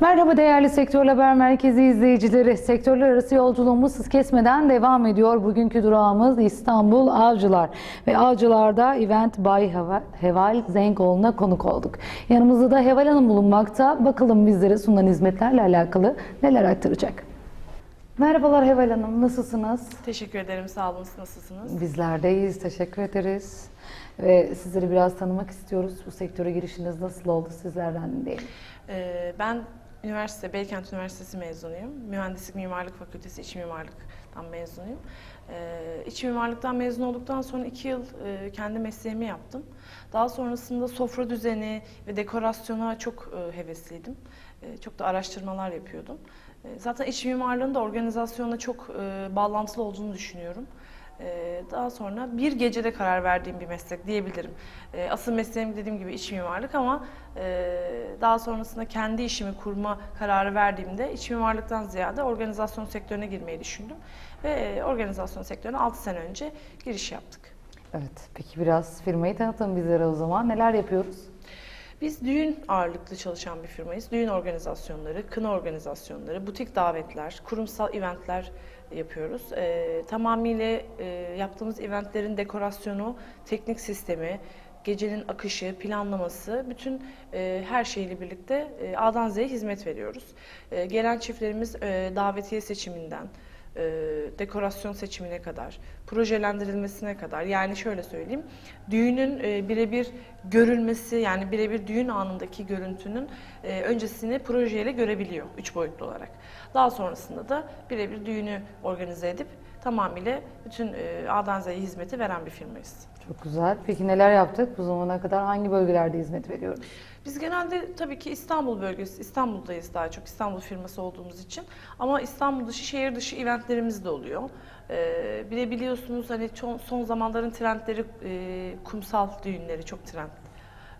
Merhaba değerli Sektör Haber Merkezi izleyicileri. Sektörler arası yolculuğumuz hız kesmeden devam ediyor. Bugünkü durağımız İstanbul Avcılar. Ve Avcılar'da Event Bay Heva- Heval Zengoğlu'na konuk olduk. Yanımızda da Heval Hanım bulunmakta. Bakalım bizlere sunulan hizmetlerle alakalı neler aktaracak. Merhabalar Heval Hanım, nasılsınız? Teşekkür ederim. Sağ olun. Siz Nasılsınız? Bizlerdeyiz, teşekkür ederiz. Ve sizleri biraz tanımak istiyoruz. Bu sektöre girişiniz nasıl oldu sizlerden dinleyelim. Ee, ben üniversite, Beykent Üniversitesi mezunuyum. Mühendislik Mimarlık Fakültesi İç Mimarlık'tan mezunuyum. Ee, iç mimarlıktan mezun olduktan sonra iki yıl e, kendi mesleğimi yaptım. Daha sonrasında sofra düzeni ve dekorasyona çok e, hevesliydim. E, çok da araştırmalar yapıyordum. E, zaten iç mimarlığın da organizasyona çok e, bağlantılı olduğunu düşünüyorum. Ee, Daha sonra bir gecede karar verdiğim bir meslek diyebilirim. Ee, Asıl mesleğim dediğim gibi iç mimarlık ama e, daha sonrasında kendi işimi kurma kararı verdiğimde iç mimarlıktan ziyade organizasyon sektörüne girmeyi düşündüm. Ve e, organizasyon sektörüne 6 sene önce giriş yaptık. Evet, peki biraz firmayı tanıtın bizlere o zaman. Neler yapıyoruz? Biz düğün ağırlıklı çalışan bir firmayız. Düğün organizasyonları, kına organizasyonları, butik davetler, kurumsal eventler yapıyoruz. Ee, tamamıyla e, yaptığımız eventlerin dekorasyonu, teknik sistemi, gecenin akışı, planlaması, bütün e, her şeyle birlikte e, A'dan Z'ye hizmet veriyoruz. E, gelen çiftlerimiz e, davetiye seçiminden, e, dekorasyon seçimine kadar, projelendirilmesine kadar yani şöyle söyleyeyim düğünün e, birebir görülmesi yani birebir düğün anındaki görüntünün e, öncesini projeyle görebiliyor üç boyutlu olarak. Daha sonrasında da birebir düğünü organize edip tamamıyla bütün e, A'dan Z'ye hizmeti veren bir firmayız. Çok güzel. Peki neler yaptık? Bu zamana kadar hangi bölgelerde hizmet veriyoruz? Biz genelde tabii ki İstanbul bölgesi, İstanbul'dayız daha çok İstanbul firması olduğumuz için. Ama İstanbul dışı, şehir dışı eventlerimiz de oluyor. Ee, bir de biliyorsunuz hani son, son zamanların trendleri e, kumsal düğünleri çok trend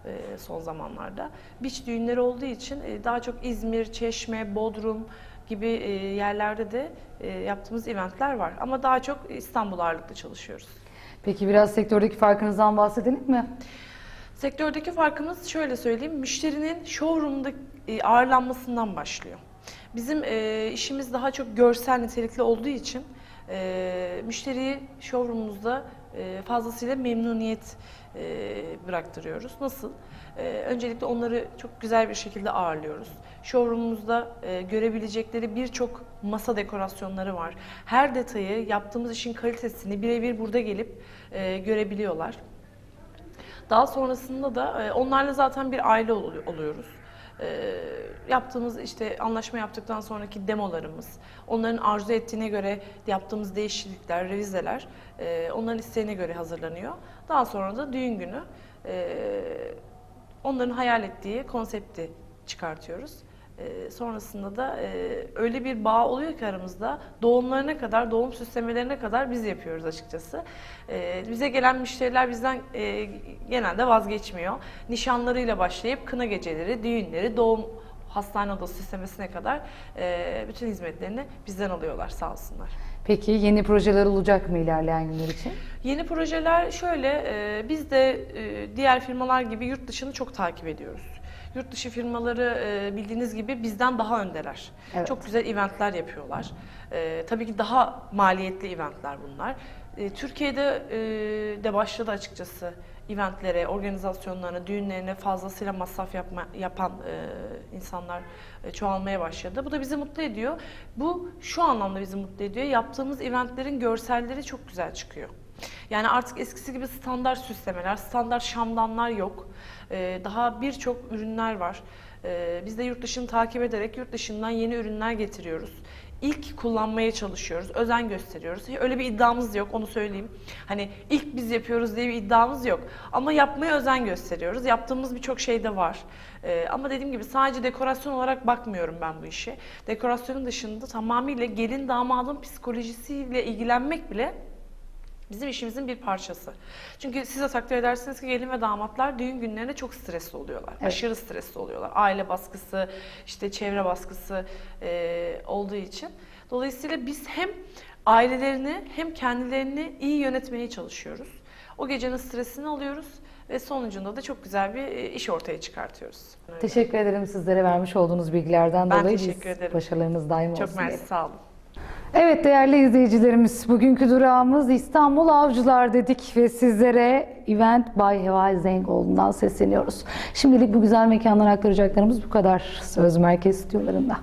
e, son zamanlarda. Beach düğünleri olduğu için e, daha çok İzmir, Çeşme, Bodrum gibi e, yerlerde de e, yaptığımız eventler var. Ama daha çok İstanbul ağırlıklı çalışıyoruz. Peki biraz sektördeki farkınızdan bahsedelim mi? Sektördeki farkımız şöyle söyleyeyim, müşterinin showroom'da e, ağırlanmasından başlıyor. Bizim e, işimiz daha çok görsel nitelikli olduğu için e, müşteriyi showroom'umuzda e, fazlasıyla memnuniyet e, bıraktırıyoruz. Nasıl? E, öncelikle onları çok güzel bir şekilde ağırlıyoruz. Showroom'umuzda e, görebilecekleri birçok masa dekorasyonları var. Her detayı, yaptığımız işin kalitesini birebir burada gelip e, görebiliyorlar. Daha sonrasında da e, onlarla zaten bir aile olu- oluyoruz. E, yaptığımız işte anlaşma yaptıktan sonraki demolarımız, onların arzu ettiğine göre yaptığımız değişiklikler, revizeler e, onların isteğine göre hazırlanıyor. Daha sonra da düğün günü e, onların hayal ettiği konsepti çıkartıyoruz. E, sonrasında da e, öyle bir bağ oluyor ki aramızda doğumlarına kadar, doğum süslemelerine kadar biz yapıyoruz açıkçası. E, bize gelen müşteriler bizden e, genelde vazgeçmiyor. Nişanlarıyla başlayıp kına geceleri, düğünleri, doğum hastane odası süslemesine kadar e, bütün hizmetlerini bizden alıyorlar sağ olsunlar. Peki yeni projeler olacak mı ilerleyen günler için? Yeni projeler şöyle, e, biz de e, diğer firmalar gibi yurt dışını çok takip ediyoruz. Yurt dışı firmaları e, bildiğiniz gibi bizden daha öndeler. Evet. Çok güzel eventler yapıyorlar. E, tabii ki daha maliyetli eventler bunlar. E, Türkiye'de e, de başladı açıkçası eventlere, organizasyonlarına, düğünlerine fazlasıyla masraf yapma, yapan e, insanlar e, çoğalmaya başladı. Bu da bizi mutlu ediyor. Bu şu anlamda bizi mutlu ediyor. Yaptığımız eventlerin görselleri çok güzel çıkıyor. Yani artık eskisi gibi standart süslemeler, standart şamdanlar yok. Ee, daha birçok ürünler var. Ee, biz de yurt dışını takip ederek yurt dışından yeni ürünler getiriyoruz. İlk kullanmaya çalışıyoruz, özen gösteriyoruz. Öyle bir iddiamız yok, onu söyleyeyim. Hani ilk biz yapıyoruz diye bir iddiamız yok. Ama yapmaya özen gösteriyoruz. Yaptığımız birçok şey de var. Ee, ama dediğim gibi sadece dekorasyon olarak bakmıyorum ben bu işe. Dekorasyonun dışında tamamıyla gelin damadın psikolojisiyle ilgilenmek bile Bizim işimizin bir parçası. Çünkü siz de takdir edersiniz ki gelin ve damatlar düğün günlerinde çok stresli oluyorlar. Evet. Aşırı stresli oluyorlar. Aile baskısı, işte çevre baskısı e, olduğu için. Dolayısıyla biz hem ailelerini hem kendilerini iyi yönetmeye çalışıyoruz. O gecenin stresini alıyoruz ve sonucunda da çok güzel bir e, iş ortaya çıkartıyoruz. Teşekkür ederim sizlere vermiş olduğunuz bilgilerden Ben dolayı. teşekkür Biz ederim. Başarılarınız daim olsun. Çok mersi, sağ olun. Evet değerli izleyicilerimiz bugünkü durağımız İstanbul Avcılar dedik ve sizlere Event by Heval Zengoğlu'ndan sesleniyoruz. Şimdilik bu güzel mekandan aktaracaklarımız bu kadar. Söz Merkez stüdyolarında.